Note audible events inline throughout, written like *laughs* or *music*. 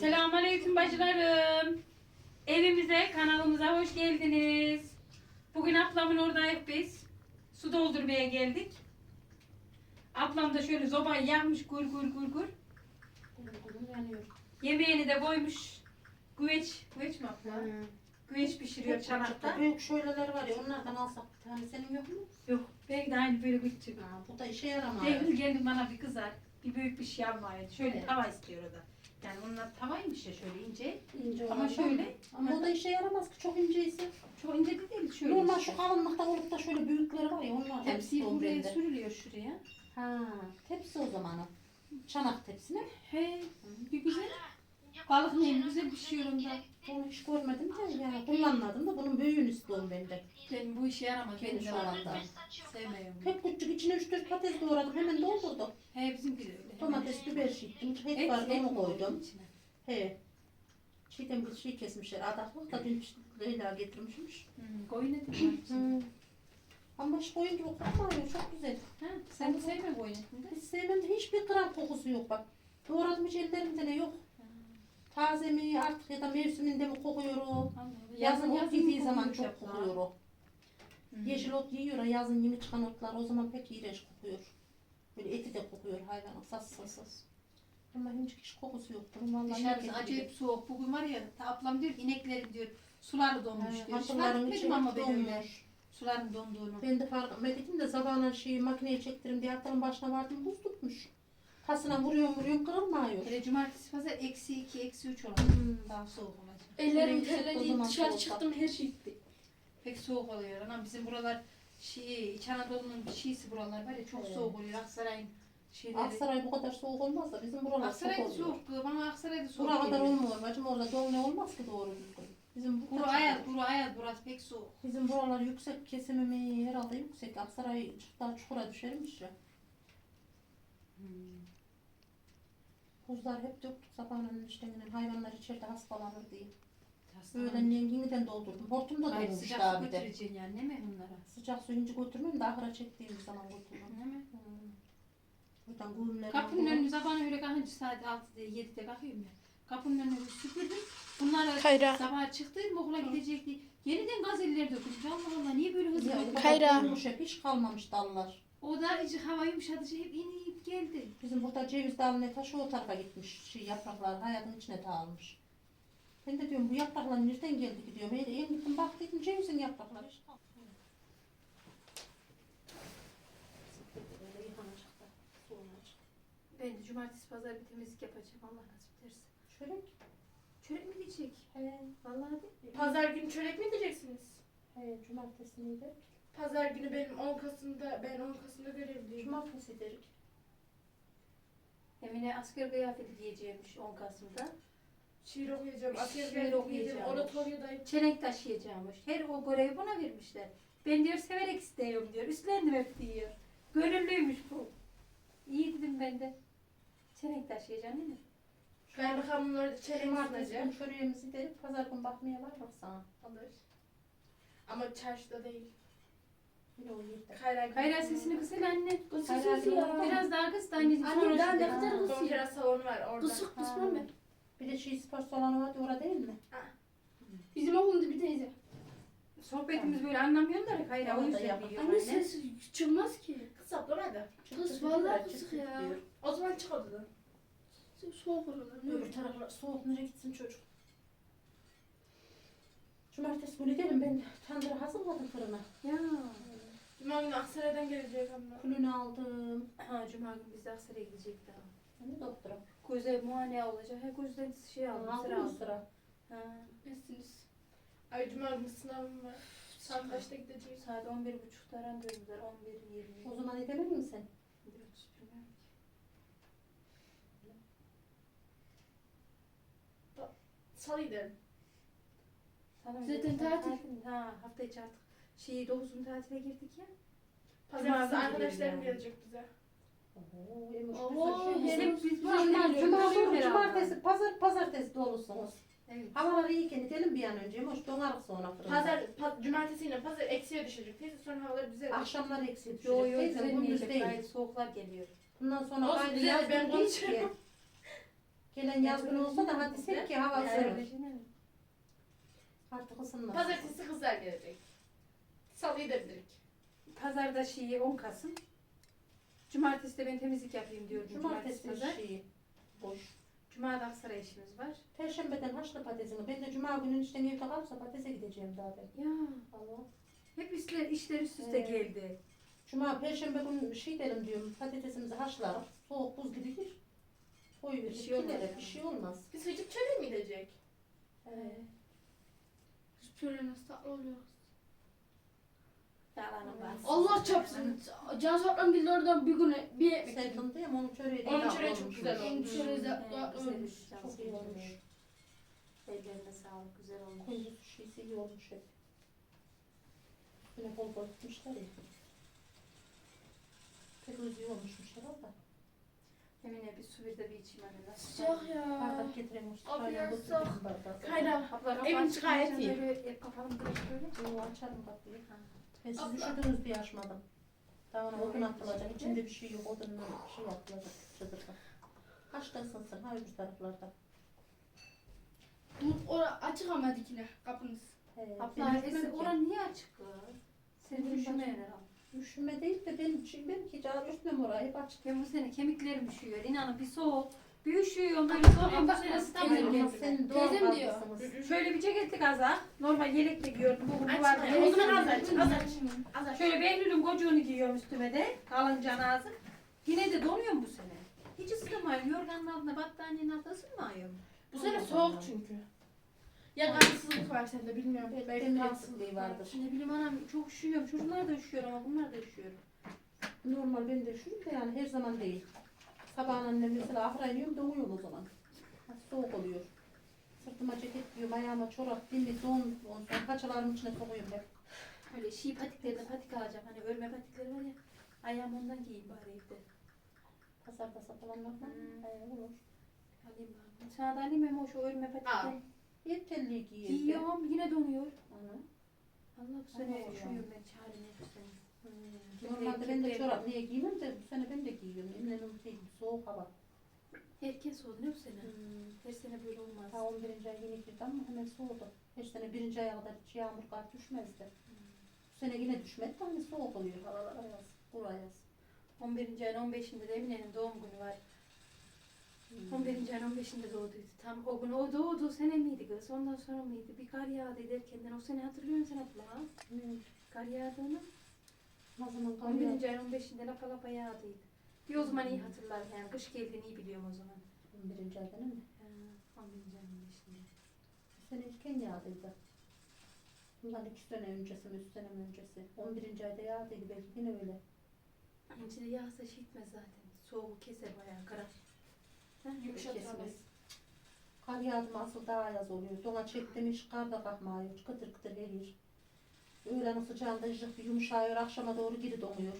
Selamünaleyküm bacılarım. Evimize, kanalımıza hoş geldiniz. Bugün ablamın oradayız biz. Su doldurmaya geldik. Ablam da şöyle zobayı yakmış gur gur gur gur. Yemeğini de koymuş. Güveç, güveç mi abla? Hı. Güveç pişiriyor çanakta. Büyük şöyleler var ya onlardan alsak bir tane senin yok mu? Yok, ben de aynı böyle küçük. Ha, bu da işe yaramıyor. Devil geldi bana bir kızar. Bir büyük bir şey yapmayın. Şöyle Evet. tava istiyor o da. Yani onlar tavaymış ya şöyle ince. İnce Ama olan şöyle. Ama o da işe yaramaz ki çok inceyse. Çok ince de değil şöyle. Normal işte. şu kalınlıkta olup da şöyle büyükleri var ya onlar. Hepsi o buraya bende. sürülüyor şuraya. Ha, tepsi o zaman o. Çanak tepsi mi? He, bir güzel. Balık neyim güzel pişiyor onda. Onu hiç görmedim de yani kullanmadım da bunun büyüğünü istiyorum ben de. Ben bu işe yaramaz. Benim şu anda. sevmiyorum. Pek küçük içine 3-4 patates doğradım hemen doldurdum. He bizimki de öyle. Domates, biber şittim. Et, Et, vardı onu koydum. He. Şeyden bir şey kesmişler. Adaklık da dün Leyla getirmişmiş. Koyun eti mi. Ama şu koyun gibi kokmuyor. Çok güzel. Ha, sen de sevme koyun etini. Hiç sevmem de hiçbir gram kokusu yok bak. Doğradım hiç ellerimde ne yok. Taze mi artık ya da mevsiminde mi kokuyor o. Allah, Yazın ot yediği zaman çok kokuyor o. Yeşil ot yiyor ya yazın yeni çıkan otlar o zaman pek iğrenç kokuyor. Böyle eti de kokuyor hayvanın sas sas sas. Ama hiç hiç kokusu yok. Bunun vallahi Dışarısı yok acayip soğuk. Bugün var ya ta ablam diyor ki, ineklerin diyor suları donmuş diyor. Hiç fark Hatırlarım etmedim içi ama ben öyle donmuş. suların donduğunu. Ben de fark etmedim de sabahına şeyi makineye çektirim diye atların başına vardım buz tutmuş. Tasına vuruyorum vuruyorum kırılmıyor. Hele cumartesi pazar eksi iki, eksi üç olan. Hmm. Daha soğuk olacak. Ellerim Renk çok o terledi, zaman dışarı soğuk. çıktım her şey gitti. Pek soğuk oluyor. Anam bizim buralar şey, İç Anadolu'nun şeysi buralar var ya çok Evet. soğuk oluyor. Aksaray'ın şeyleri. Aksaray bu kadar soğuk olmaz da bizim buralar Aksaray çok da oluyor. soğuk. kız. Bana Aksaray'da soğuk Bura kadar geliyor. olmuyor bacım orada dolne olmaz ki doğru düzgün. Bizim bu Kuru ayaz, kuru ayaz burası pek soğuk. Bizim buralar yüksek kesimi mi herhalde yüksek. Aksaray daha çukura düşermiş ya. Buzlar hep döktük sabahın işleminin hayvanlar içeride hastalanır diye. Öğlenleyin yeniden doldurdum. Hortum da Hayır dolmuş sıcak su bir de. götüreceksin yani değil mi onlara? Sıcak su ince götürmem de ahıra çektiğim zaman götürürüm. Değil mi? Buradan güğümlerim Kapının önünü sabahına öyle kalkınca saat 6'da 7'de kalkıyorum ya. Kapının önünü süpürdüm. Bunlar Kayra. sabah çıktıydım okula gidecekti. Yeniden gazeteler dökülmüş. Allah Allah niye böyle hızlı kadar Kayra. dolmuş hep hiç kalmamış dallar. O da iyice hava yumuşadıcı hep inip geldi. Bizim burada ceviz dalına taşı o tarafa gitmiş. Şey, yapraklar hayatın içine dağılmış. Ben de diyorum bu yapraklar nereden geldi ki diyorum. En gittim baktıydım cevizin yaprakları. Ben de cumartesi pazar bir temizlik yapacağım Allah nasip ederse. Şöyle Çörek mi diyecek? he, Vallahi de. Pazar günü çörek mi diyeceksiniz? he, cumartesi neydi? Pazar günü benim 10 Kasım'da, ben 10 Kasım'da görevliyim. Cumartesi derik. Emine asker kıyafeti giyeceğimmiş 10 Kasım'da. Şiir okuyacağım, asker Şiir kıyafeti giyeceğim, okuyacağım. oratoryodayım. Çelenk taşıyacağımış. Her o görevi buna vermişler. Ben diyor severek istiyorum diyor. Üstlendim hep diyor. Gönüllüymüş bu. İyi dedim ben de. Çelenk taşıyacaksın değil mi? Kaymakamın orada çelenk Cumartesi sunacak. gün çöreğimizi derik. Pazar gün bakmaya var bak sana. Alır. Ama çarşıda değil. Bir de o yerde. Kayra, Kayra sesini kısıl anne. Kız Hayır, sesi ya. Biraz daha kıs da anneciğim. Anne sonra daha ne söyle. kadar Ha. kısıyor. Donkera salonu var orada. Kısık kısmı ben. Bir de şey spor salonu vardı orada değil mi? Bizim okulda bir teyze. Sohbetimiz böyle anlamıyorsun da Kayra o yüzden biliyor Anne anne. ses çıkmaz ki. Kız atlamadı. Çıktı Kız vallahi diyor. ya. O zaman çık odadan. Soğuk oralar. ne Öbür olur. taraflar soğuk nereye gitsin çocuk. Cumartesi günü dedim ben tandırı hazırladım fırına. Ya. Cuma günü Aksaray'dan gelecek ama. Külünü aldım. Ha cuma günü biz de Aksaray'a gidecek daha. Hani doktora? Göze muayene olacak. Her gözden şey aldım. Sıra aldım. sıra? Ha. Nesiniz? Ay Cuma günü sınavım var. Saat kaçta gideceğiz? Saat 11.30'da randevumuz var. 11.20. O zaman edemedin mi sen? 11.30 bilmiyorum ki. Salı gidelim. Zaten tatil. Ha hafta içi artık. Şey 9'un tatile girdik ya. Pazartesi Cuma günü arkadaşlarım gidelim yani. gelecek bize. Oo, şey. Biz, biz bu Cuma, akşam cuma, görüşürüz cumartesi, pazar, pazartesi dolusunuz. Evet. Havalar iyiyken gidelim bir an önce. Emoş donarız sonra fırında. Pazar, pa- cumartesi yine pazar eksiye düşecek. Teyze sonra havalar düzelir. Akşamlar eksi düşecek. Yo yo Teyzem gündüz değil. Gayet soğuklar geliyor. Bundan sonra Olsun, aynı güzel, yaz ben değil ki. Gelen yazgın olsa da hadi sen ki hava ısınır. Artık ısınmaz. Pazartesi kızlar gelecek. Salıyı da bilirik. Pazarda şeyi 10 Kasım. Cumartesi de ben temizlik yapayım diyorum. Cumartesi, Cumartesi pazar. şeyi boş. Cuma da Aksaray işimiz var. Perşembeden haşlı patatesini. Ben de cuma günü işte evde kalırsa patatese gideceğim daha ben. Ya Allah. hep işler, işler üst üste Evet. geldi. Cuma, perşembe günü şey derim diyorum. Patatesimizi haşlarız. Soğuk buz gibi gir. Koyu bir Bir şey şey olmaz Bir yani. şey olmaz. Biz hıcık çöle mi gidecek? Ee, Çöle nasıl tatlı oluyor? Allah çarpsın. Can Sarp'ın gildi oradan bir güne bir ekmek yedim. Serpildi ya onun çöreği de Onun çöreği çok güzel olmuş. Hmm. Şöyle de- olmuş. Çok iyi olmuş. Ellerine sağlık, güzel olmuş. Kunduz şeysi iyi olmuş hep. Yine bol bol gitmişler ya. Pek özü olmuşmuş herhalde. Emine bir su bir de bir içeyim anne. Sıcak ya. Bardak getiremiş. Abi Kaynar ya, soğuk. Abla Evin çıkınca iyi. Böyle el kapalı direkt böyle. Yo, açarım kapıyı. Ha. Ben siz üşüdünüz diye açmadım. Daha ona odun atılacak. İçinde bir şey yok. Odunla bir şey yapılacak. Çadırda. Kaçta ısınsın? Ha öbür taraflarda. Bu ora açık ama dikine kapınız. He, Abla ben ki. oran niye açık kız? Senin Benim başım- herhalde. Üşüme değil de ben üşümem ki. Canım üşümem orayı. Açık. Ben bu sene kemiklerim üşüyor. İnanın bir soğuk. Bir üşüyorum böyle soğuk. Bu sene Teyzem ısıtamıyorum diyor. kendimi. Sen doğal Teyzem diyor. Şöyle bir ceketli kazak. Normal yelek de giyiyordum. Bu Açma vardı. o zaman az aç, az aç. Az aç. Şöyle Behlül'ün kocuğunu giyiyorum üstüme de. Kalın canazı. Yine de donuyorum bu sene. Hiç ısınmıyorum. Yorganın altında battaniyenin altında ısınmıyorum. Bu sene soğuk çünkü. Ya kansızlık var sende bilmiyorum. Belki eksikliği var. vardır. Ne bileyim anam çok üşüyorum. Çocuklar da üşüyor ama bunlar da üşüyor. Normal ben de üşürüm de yani her zaman değil. Sabahın annem mesela ahıra iniyorum donuyorum o zaman. Soğuk oluyor. Sırtıma ceket giyiyorum, ayağıma çorap, dinli, don, ondan sonra paçalarımın içine sokuyorum hep. Öyle şey patiklerine patik alacağım. Hani örme patikleri var ya. Ayağım ondan giyeyim bari evde. Pazarda satılanlar var. Hmm. Ee, olur. Alayım ben. Sana da alayım ama o şu örme patikleri. Yeterli giyiyor. Giyiyorum yine donuyor. Ana. Allah bu sene üşüyorum ben çareni bu sene. Hmm. Normalde ben de çorap niye giymem de bu sene ben de giyiyorum. Eminim değil, soğuk hava. Herkes oldu ne bu sene? Hmm. Her sene böyle olmaz. Ta 11. ay yeni girdi ama hemen soğudu. Her sene birinci aya kadar hiç yağmur kar düşmezdi. Bu sene yine düşmedi de hani soğuk oluyor havalar ayaz. Kuru ayaz. 11. ayın 15'inde de Emine'nin doğum günü var. Hmm. 11. ayın 15'inde doğduydu. Tam o gün o doğdu sene miydi kız? Ondan sonra mıydı? Bir kar yağdı derkenden o sene hatırlıyor musun abla? Hmm. Kar yağdığını. Ne zaman kar 11. yağdı? ayın 15'inde lapa lapa yağdıydı. Bir o zaman iyi hatırlarım yani kış geldiğini iyi biliyorum o zaman. 11. ayda değil mi? Ha, 11. ayın 15'inde. Bu sene erken yağdıydı. Bundan iki sene öncesi mi, üç sene mi öncesi. 11. ayda yağdıydı belki yine öyle. İncide yağsa şey etmez zaten. Soğuğu keser bayağı karar. Ha, Yumuşatır Kesmez. Kar yağdı mı asıl daha yaz oluyor. Dona çek demiş kar da kalkmıyor. Kıtır kıtır veriyor. Öğlen sıcağında ıcık bir yumuşağıyor. Akşama doğru geri donuyor.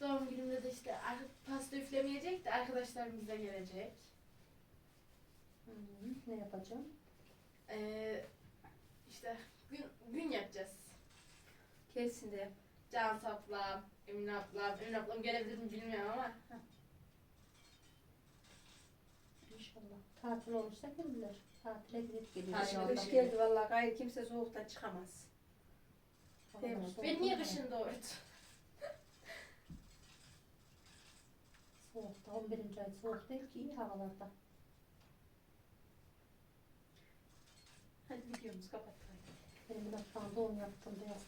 Doğum günümde de işte ar- pasta üflemeyecek de arkadaşlarımız da gelecek. Hı, Ne yapacağım? Ee, işte gün, gün yapacağız. Kesin de. Can ablam, Emine ablam, Emine ablam gelebilir mi bilmiyorum ama. İnşallah. Tatil olursa gelirler. Tatile gidip geliyor. Tatil. Kış geldi vallahi gayrı kimse soğuktan çıkamaz. Soğuk Ben niye kışın doğurdu? *laughs* Soğukta 11. ay soğuk değil ki iyi havalarda. Hadi videomuzu kapatalım. Benim bir dakika doğum yaptım beyaz.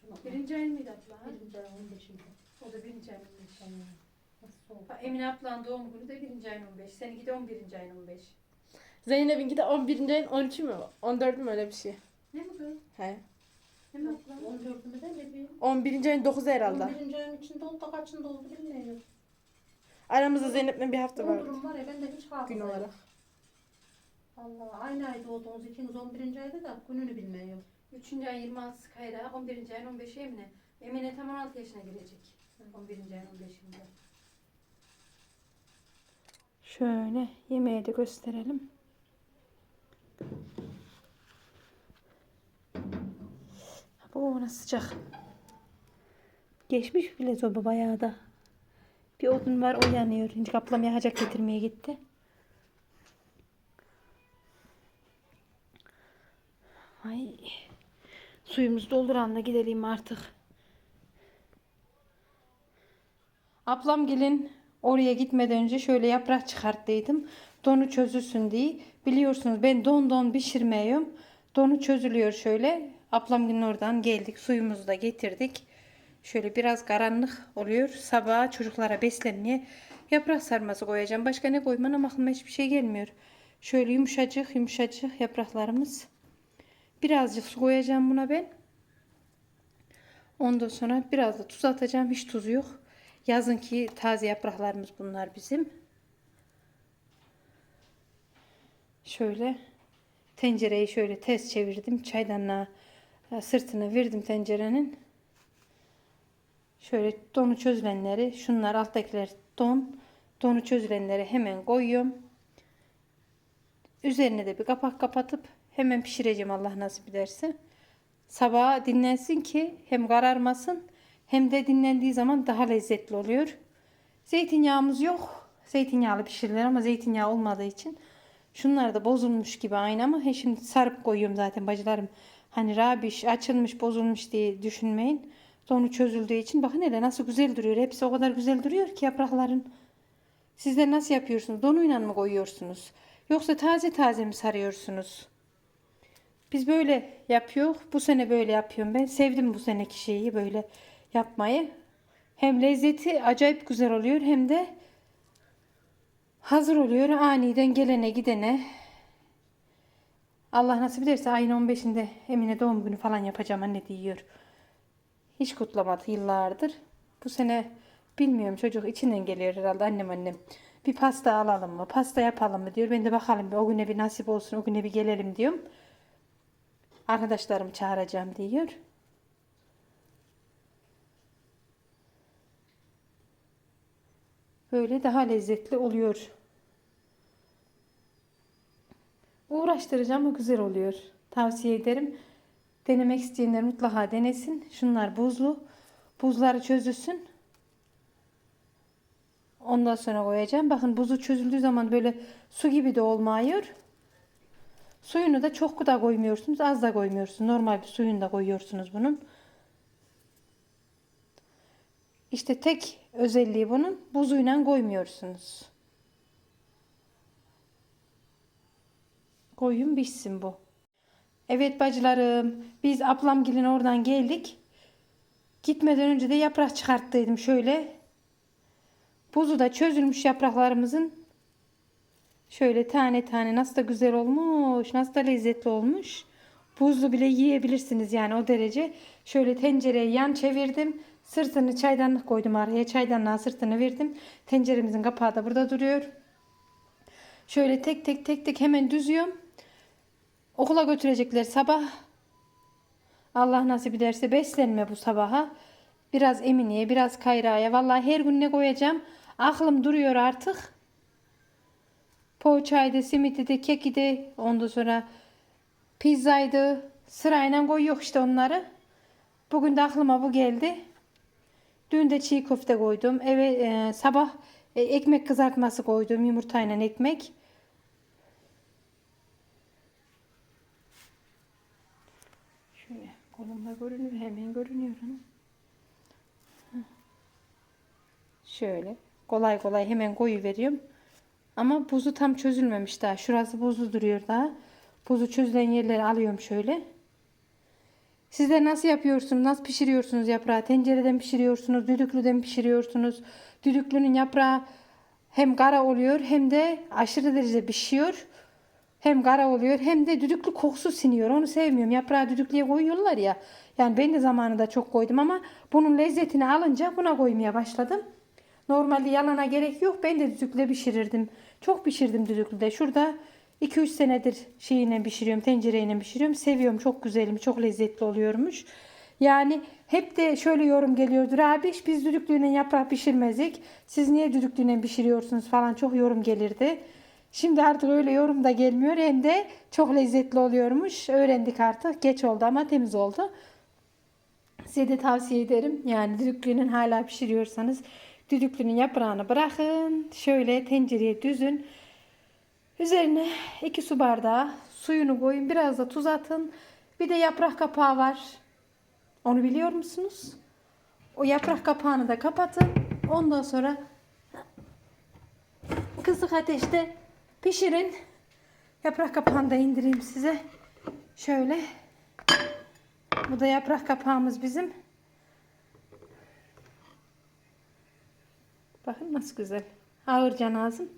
Şunu Birinci ayın mıydı abla? birinci ay 15. O da birinci ayın 15. Nasıl Emine ablanın doğum günü de birinci ayın 15. Seninki de 11. ayın 15. Zeynep'inki de 11. ayın 13'ü mü? 14'ü mü öyle bir şey? Ne mi kız? He. Ne mi abla? 14'ümü de ne bileyim. 11. ayın 9'u herhalde. 11. ayın içinde oldu da kaçında oldu bilmiyorum. Aramızda Zeynep'le bir hafta var Doğduğum var ya ben de hiç hafıza gün olarak. Allah aynı ay doğduğunuz ikiniz 11. ayda da gününü bilmiyorum. 3. ayın 26'sı Kayra, 11. ayın 15'i Emine. Emine tam 16 yaşına girecek. 11. ayın 15'inde. Şöyle yemeği de gösterelim. Bu nasıl sıcak. Geçmiş bile soba bayağı da. Bir odun var o yanıyor. Şimdi kaplamaya hacak getirmeye gitti. Ay. Suyumuzu dolduran da gidelim artık. Ablam gelin oraya gitmeden önce şöyle yaprak çıkarttıydım. Donu çözülsün diye. Biliyorsunuz ben don don pişirmiyorum. Donu çözülüyor şöyle. Ablam gelin oradan geldik. Suyumuzu da getirdik. Şöyle biraz karanlık oluyor. Sabaha çocuklara beslenmeye yaprak sarması koyacağım. Başka ne koymam ama aklıma hiçbir şey gelmiyor. Şöyle yumuşacık yumuşacık yapraklarımız. Birazcık su koyacağım buna ben. Ondan sonra biraz da tuz atacağım. Hiç tuz yok. Yazın ki taze yapraklarımız bunlar bizim. Şöyle tencereyi şöyle ters çevirdim. Çaydanlığa e, sırtını verdim tencerenin. Şöyle donu çözülenleri, şunlar alttakiler don. Donu çözülenleri hemen koyuyorum. Üzerine de bir kapak kapatıp hemen pişireceğim Allah nasip ederse. Sabaha dinlensin ki hem kararmasın hem de dinlendiği zaman daha lezzetli oluyor. Zeytinyağımız yok. Zeytinyağlı pişirilir ama zeytinyağı olmadığı için şunlar da bozulmuş gibi aynı ama he şimdi sarıp koyuyorum zaten bacılarım. Hani rabiş açılmış bozulmuş diye düşünmeyin. Donu çözüldüğü için bakın hele nasıl güzel duruyor. Hepsi o kadar güzel duruyor ki yaprakların. Sizler nasıl yapıyorsunuz? Donuyla mı koyuyorsunuz? Yoksa taze taze mi sarıyorsunuz? Biz böyle yapıyor. Bu sene böyle yapıyorum ben. Sevdim bu seneki şeyi böyle yapmayı. Hem lezzeti acayip güzel oluyor hem de hazır oluyor. Aniden gelene gidene. Allah nasip ederse ayın 15'inde Emine doğum günü falan yapacağım anne diyor. Hiç kutlamadı yıllardır. Bu sene bilmiyorum çocuk içinden geliyor herhalde annem annem. Bir pasta alalım mı? Pasta yapalım mı diyor. Ben de bakalım o güne bir nasip olsun o güne bir gelelim diyorum. Arkadaşlarımı çağıracağım diyor. Böyle daha lezzetli oluyor. Uğraştıracağım ama güzel oluyor. Tavsiye ederim. Denemek isteyenler mutlaka denesin. Şunlar buzlu. Buzları çözülsün. Ondan sonra koyacağım. Bakın buzu çözüldüğü zaman böyle su gibi de olmuyor. Suyunu da çok da koymuyorsunuz. Az da koymuyorsunuz. Normal bir suyunu da koyuyorsunuz bunun. İşte tek özelliği bunun buzuyla koymuyorsunuz. Koyun pişsin bu. Evet bacılarım biz ablamgilin oradan geldik. Gitmeden önce de yaprak çıkarttıydım şöyle. Buzu da çözülmüş yapraklarımızın şöyle tane tane nasıl da güzel olmuş, nasıl da lezzetli olmuş. Buzlu bile yiyebilirsiniz yani o derece. Şöyle tencereye yan çevirdim. Sırtını çaydanlık koydum araya. Çaydanlığa sırtını verdim. Tenceremizin kapağı da burada duruyor. Şöyle tek tek tek tek hemen düzüyorum. Okula götürecekler sabah. Allah nasip ederse beslenme bu sabaha. Biraz Emine'ye, biraz Kayra'ya. Vallahi her gün ne koyacağım? Aklım duruyor artık. Poğaçaydı, simiti de, keki de, ondan sonra pizzaydı. Sırayla koyuyor işte onları. Bugün de aklıma bu geldi. Dün de çiğ köfte koydum. Eve e, sabah e, ekmek kızartması koydum. Yumurtayla ekmek. Şöyle kolumda görünüyor. Hemen görünüyor. Şöyle kolay kolay hemen koyu veriyorum. Ama buzu tam çözülmemiş daha. Şurası buzlu duruyor daha. Buzu çözülen yerleri alıyorum şöyle. Sizler nasıl yapıyorsunuz? Nasıl pişiriyorsunuz yaprağı? Tencereden pişiriyorsunuz, düdüklüden pişiriyorsunuz. Düdüklünün yaprağı hem kara oluyor hem de aşırı derece pişiyor. Hem kara oluyor hem de düdüklü kokusu siniyor. Onu sevmiyorum. Yaprağı düdüklüye koyuyorlar ya. Yani ben de zamanında çok koydum ama bunun lezzetini alınca buna koymaya başladım. Normalde yalana gerek yok. Ben de düdüklüde pişirirdim. Çok pişirdim düdüklüde. Şurada 2-3 senedir şeyine pişiriyorum, tencereyle pişiriyorum. Seviyorum, çok güzelim, çok lezzetli oluyormuş. Yani hep de şöyle yorum geliyordur. Abi biz düdüklüğüne yaprak pişirmezdik. Siz niye düdüklüğüne pişiriyorsunuz falan çok yorum gelirdi. Şimdi artık öyle yorum da gelmiyor. Hem de çok lezzetli oluyormuş. Öğrendik artık. Geç oldu ama temiz oldu. Size de tavsiye ederim. Yani düdüklüğünün hala pişiriyorsanız Düdüklünün yaprağını bırakın. Şöyle tencereye düzün. Üzerine 2 su bardağı suyunu koyun. Biraz da tuz atın. Bir de yaprak kapağı var. Onu biliyor musunuz? O yaprak kapağını da kapatın. Ondan sonra kısık ateşte pişirin. Yaprak kapağını da indireyim size. Şöyle. Bu da yaprak kapağımız bizim. Bakın nasıl güzel. Ağır canazım.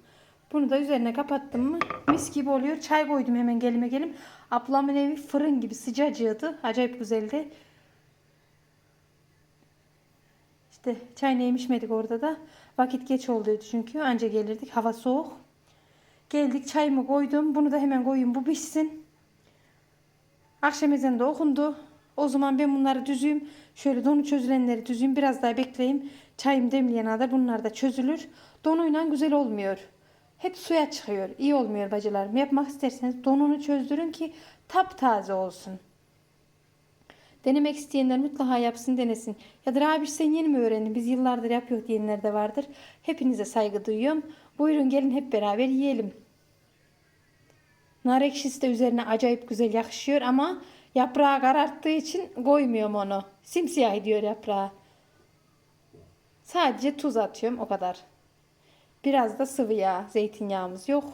Bunu da üzerine kapattım mı mis gibi oluyor. Çay koydum hemen gelime gelim. Ablamın evi fırın gibi sıcacığıydı. Acayip güzeldi. İşte çay neyim içmedik orada da. Vakit geç olduydu çünkü. Anca gelirdik. Hava soğuk. Geldik çayımı koydum. Bunu da hemen koyayım. Bu pişsin. Akşam ezanı da okundu. O zaman ben bunları düzeyim. Şöyle donu çözülenleri düzeyim. Biraz daha bekleyeyim. Çayım demleyene kadar bunlar da çözülür. Donuyla güzel olmuyor. Hep suya çıkıyor. İyi olmuyor bacılarım. Yapmak isterseniz donunu çözdürün ki taptaze olsun. Denemek isteyenler mutlaka yapsın denesin. Ya da abi sen yeni mi öğrendin? Biz yıllardır yapıyor diyenler de vardır. Hepinize saygı duyuyorum. Buyurun gelin hep beraber yiyelim. Nar ekşisi de üzerine acayip güzel yakışıyor ama yaprağı kararttığı için koymuyorum onu. Simsiyah ediyor yaprağı. Sadece tuz atıyorum o kadar. Biraz da sıvı yağ, zeytinyağımız yok.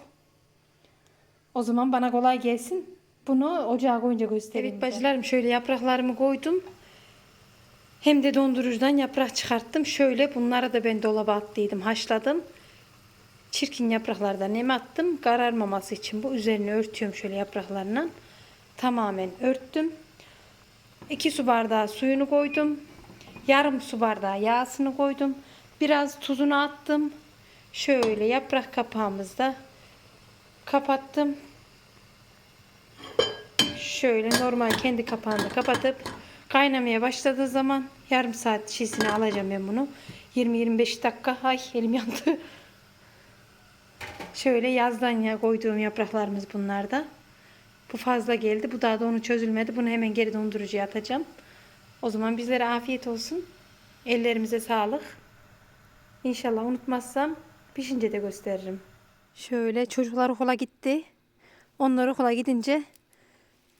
O zaman bana kolay gelsin. Bunu ocağa koyunca göstereyim. Evet bacılarım şöyle yapraklarımı koydum. Hem de dondurucudan yaprak çıkarttım. Şöyle bunları da ben dolaba attıydım, haşladım. Çirkin yapraklardan nem attım. Kararmaması için bu üzerine örtüyorum şöyle yapraklarla. Tamamen örttüm. 2 su bardağı suyunu koydum. Yarım su bardağı yağsını koydum. Biraz tuzunu attım. Şöyle yaprak kapağımızda kapattım. Şöyle normal kendi kapağını kapatıp kaynamaya başladığı zaman yarım saat şişini alacağım ben bunu. 20-25 dakika. Ay elim yandı. Şöyle yazdan ya koyduğum yapraklarımız bunlar da. Bu fazla geldi. Bu daha da onu çözülmedi. Bunu hemen geri dondurucuya atacağım. O zaman bizlere afiyet olsun. Ellerimize sağlık. İnşallah unutmazsam pişince de gösteririm. Şöyle çocuklar okula gitti. Onlar okula gidince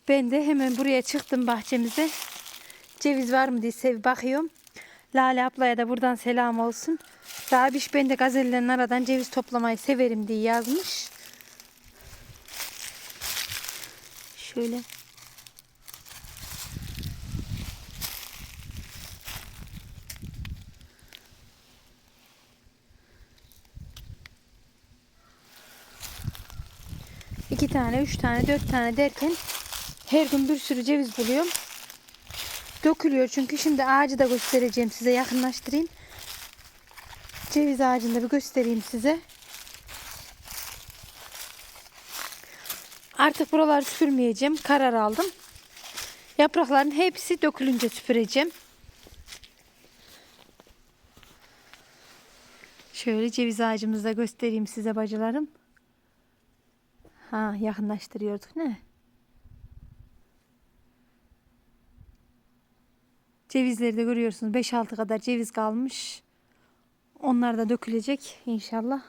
ben de hemen buraya çıktım bahçemize. Ceviz var mı diye bakıyorum. Lale ablaya da buradan selam olsun. Rabiş ben de gazellerin aradan ceviz toplamayı severim diye yazmış. Şöyle. Tane, üç tane, dört tane derken her gün bir sürü ceviz buluyorum. Dökülüyor çünkü şimdi ağacı da göstereceğim size yakınlaştırayım. Ceviz ağacını da bir göstereyim size. Artık buraları süpürmeyeceğim. Karar aldım. Yaprakların hepsi dökülünce süpüreceğim. Şöyle ceviz ağacımızı da göstereyim size bacılarım. Ha yakınlaştırıyorduk ne? Cevizleri de görüyorsunuz. 5-6 kadar ceviz kalmış. Onlar da dökülecek inşallah.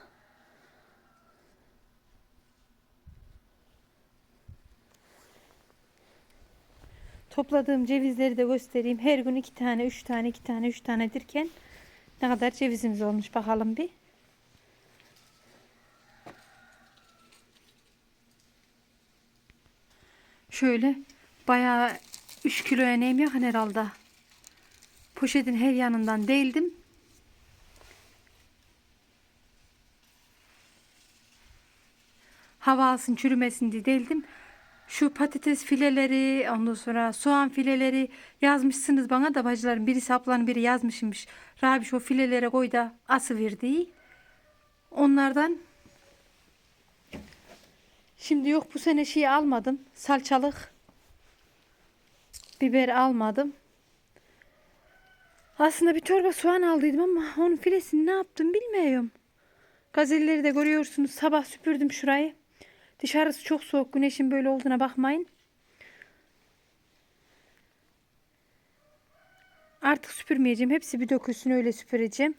Topladığım cevizleri de göstereyim. Her gün iki tane, üç tane, iki tane, üç tanedirken ne kadar cevizimiz olmuş bakalım bir. Şöyle bayağı 3 kilo eneğim yakın herhalde. Poşetin her yanından değildim. Hava alsın çürümesin diye değildim. Şu patates fileleri, ondan sonra soğan fileleri yazmışsınız bana da bacılarım. Birisi ablanın biri yazmışmış. Rabiş o filelere koy da ası verdi. Onlardan Şimdi yok bu sene şey almadım. Salçalık biber almadım. Aslında bir torba soğan aldıydım ama onun filesini ne yaptım bilmiyorum. Gazelleri de görüyorsunuz. Sabah süpürdüm şurayı. Dışarısı çok soğuk. Güneşin böyle olduğuna bakmayın. Artık süpürmeyeceğim. Hepsi bir dökülsün öyle süpüreceğim.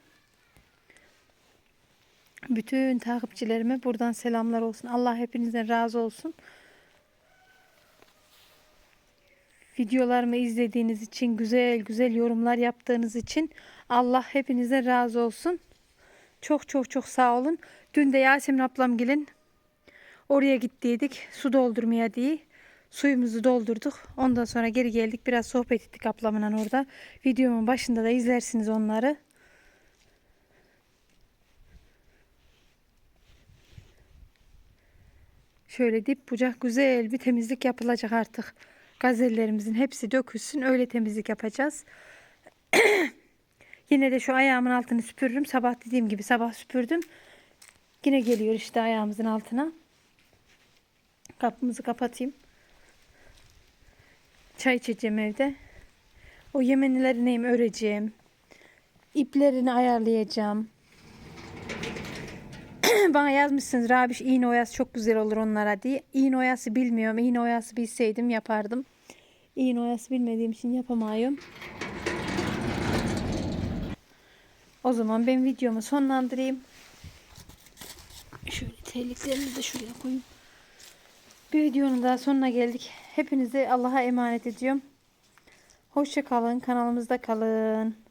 Bütün takipçilerime buradan selamlar olsun. Allah hepinizden razı olsun. Videolarımı izlediğiniz için, güzel güzel yorumlar yaptığınız için Allah hepinize razı olsun. Çok çok çok sağ olun. Dün de Yasemin ablam gelin oraya gittiydik su doldurmaya diye. Suyumuzu doldurduk. Ondan sonra geri geldik. Biraz sohbet ettik ablamla orada. Videomun başında da izlersiniz onları. Şöyle dip bucak güzel bir temizlik yapılacak artık. Gazellerimizin hepsi dökülsün. Öyle temizlik yapacağız. *clears throat* Yine de şu ayağımın altını süpürürüm. Sabah dediğim gibi sabah süpürdüm. Yine geliyor işte ayağımızın altına. Kapımızı kapatayım. Çay içeceğim evde. O yemenileri neyim öreceğim. İplerini ayarlayacağım. Bana yazmışsınız Rabiş iğne oyası çok güzel olur onlara diye. İğne oyası bilmiyorum. İğne oyası bilseydim yapardım. İğne oyası bilmediğim için yapamıyorum. O zaman ben videomu sonlandırayım. Şöyle terliklerimi de şuraya koyayım. Bir videonun daha sonuna geldik. Hepinizi Allah'a emanet ediyorum. Hoşça kalın. Kanalımızda kalın.